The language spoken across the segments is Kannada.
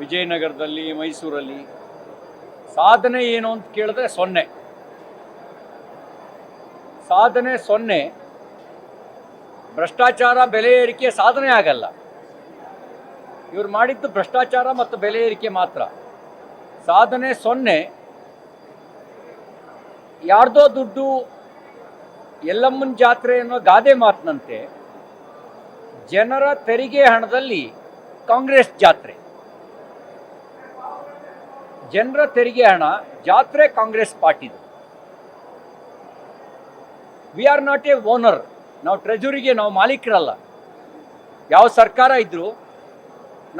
ವಿಜಯನಗರದಲ್ಲಿ, ಮೈಸೂರಲ್ಲಿ. ಸಾಧನೆ ಏನು ಅಂತ ಕೇಳಿದ್ರೆ ಸೊನ್ನೆ. ಸಾಧನೆ ಸೊನ್ನೆ. ಭ್ರಷ್ಟಾಚಾರ ಬೆಲೆ ಏರಿಕೆ ಸಾಧನೆ ಆಗಲ್ಲ. ಇವ್ರು ಮಾಡಿದ್ದು ಭ್ರಷ್ಟಾಚಾರ ಮತ್ತು ಬೆಲೆ ಏರಿಕೆ ಮಾತ್ರ. ಸಾಧನೆ ಸೊನ್ನೆ. ಯಾರ್ದೋ ದುಡ್ಡು ಎಲ್ಲಮ್ಮನ ಜಾತ್ರೆ ಅನ್ನೋ ಗಾದೆ ಮಾತಿನಂತೆ ಜನರ ತೆರಿಗೆ ಹಣದಲ್ಲಿ ಕಾಂಗ್ರೆಸ್ ಜಾತ್ರೆ. ಜನರ ತೆರಿಗೆ ಹಣ ಜಾತ್ರೆ Congress ಪಾರ್ಟಿದು. We are not a owner ನಾವು ಟ್ರೆಜುರಿಗೆ ನಾವು ಮಾಲೀಕರಲ್ಲ. ಯಾವ ಸರ್ಕಾರ ಇದ್ದರೂ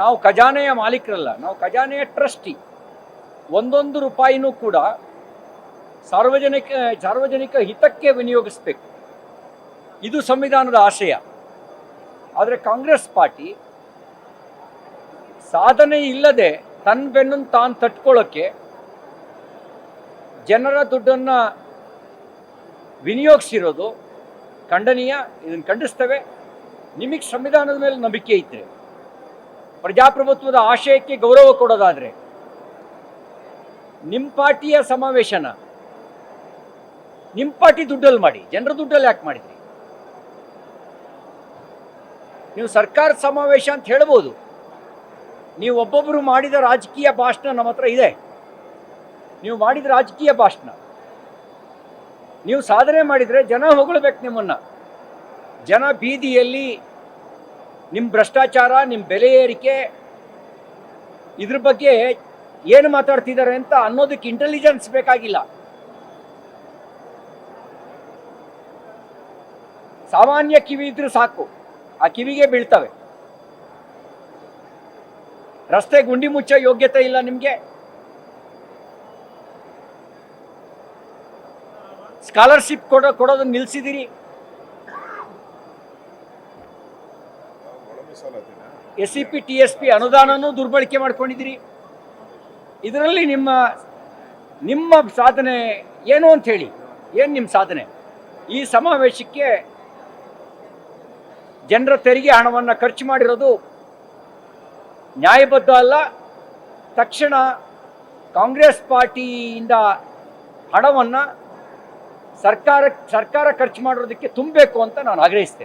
ನಾವು ಖಜಾನೆಯ ಮಾಲೀಕರಲ್ಲ. ನಾವು ಖಜಾನೆಯ ಟ್ರಸ್ಟಿ ಒಂದೊಂದು ರೂಪಾಯಿನೂ ಕೂಡ ಸಾರ್ವಜನಿಕ ಸಾರ್ವಜನಿಕ ಹಿತಕ್ಕೆ ವಿನಿಯೋಗಿಸಬೇಕು. ಇದು ಸಂವಿಧಾನದ ಆಶಯ. ಆದರೆ ಕಾಂಗ್ರೆಸ್ ಪಾರ್ಟಿ ಸಾಧನೆ ಇಲ್ಲದೆ ತನ್ನ ಬೆನ್ನು ತಾನು ತಟ್ಕೊಳ್ಳೋಕ್ಕೆ ಜನರ ದುಡ್ಡನ್ನು ವಿನಿಯೋಗಿಸಿರೋದು ಖಂಡನೀಯ, ಇದನ್ನು ಖಂಡಿಸ್ತೇವೆ. ನಿಮಗೆ ಸಂವಿಧಾನದ ಮೇಲೆ ನಂಬಿಕೆ ಇದ್ದರೆ ಪ್ರಜಾಪ್ರಭುತ್ವದ ಆಶಯಕ್ಕೆ ಗೌರವ ಕೊಡೋದಾದರೆ ನಿಮ್ಮ ಪಾರ್ಟಿಯ ಸಮಾವೇಶನ ನಿಮ್ಮ ಪಾರ್ಟಿ ದುಡ್ಡಲ್ಲಿ ಮಾಡಿ, ಜನರ ದುಡ್ಡಲ್ಲಿ ಯಾಕೆ ಮಾಡಿದ್ರಿ? ನೀವು ಸರ್ಕಾರ ಸಮಾವೇಶ ಅಂತ ಹೇಳ್ಬೋದು. ನೀವು ಒಬ್ಬೊಬ್ಬರು ಮಾಡಿದ ರಾಜಕೀಯ ಭಾಷಣ ನಮ್ಮ ಹತ್ರ ಇದೆ. ನೀವು ಮಾಡಿದ ರಾಜಕೀಯ ಭಾಷಣ. ನೀವು ಸಾಧನೆ ಮಾಡಿದರೆ ಜನ ಹೊಗಳಬೇಕು ನಿಮ್ಮನ್ನು. ಜನ ಬೀದಿಯಲ್ಲಿ ನಿಮ್ಮ ಭ್ರಷ್ಟಾಚಾರ ನಿಮ್ಮ ಬೆಲೆ ಏರಿಕೆ, ಇದ್ರ ಬಗ್ಗೆ ಏನು ಮಾತಾಡ್ತಿದ್ದಾರೆ ಅಂತ ಅನ್ನೋದಕ್ಕೆ ಇಂಟೆಲಿಜೆನ್ಸ್ ಬೇಕಾಗಿಲ್ಲ. ಸಾಮಾನ್ಯ ಕಿವಿ ಇದ್ರೆ ಸಾಕು. ಆ ಕಿವಿಗೆ ಬೀಳ್ತವೆ. ರಸ್ತೆ ಗುಂಡಿ ಮುಚ್ಚೋ ಯೋಗ್ಯತೆ ಇಲ್ಲ ನಿಮಗೆ? ಸ್ಕಾಲರ್ಶಿಪ್ ಕೊಡೋ ಕೊಡೋದು ನಿಲ್ಲಿಸಿದಿರಿ S C P T S P ಅನುದಾನನೂ ದುರ್ಬಳಕೆ ಮಾಡ್ಕೊಂಡಿದ್ದೀರಿ ಇದರಲ್ಲಿ ನಿಮ್ಮ ನಿಮ್ಮ ಸಾಧನೆ ಏನು ಅಂತ ಹೇಳಿ? ಏನು ನಿಮ್ಮ ಸಾಧನೆ? ಈ ಸಮಾವೇಶಕ್ಕೆ ಜನರ ತೆರಿಗೆ ಹಣವನ್ನು ಖರ್ಚು ಮಾಡಿರೋದು ನ್ಯಾಯಬದ್ಧ ಅಲ್ಲ. ತಕ್ಷಣ ಕಾಂಗ್ರೆಸ್ ಪಾರ್ಟಿಯಿಂದ ಹಣವನ್ನು ಸರ್ಕಾರ ಸರ್ಕಾರ ಖರ್ಚು ಮಾಡೋದಕ್ಕೆ ತುಂಬಬೇಕು ಅಂತ ನಾನು ಆಗ್ರಹಿಸ್ತೇನೆ.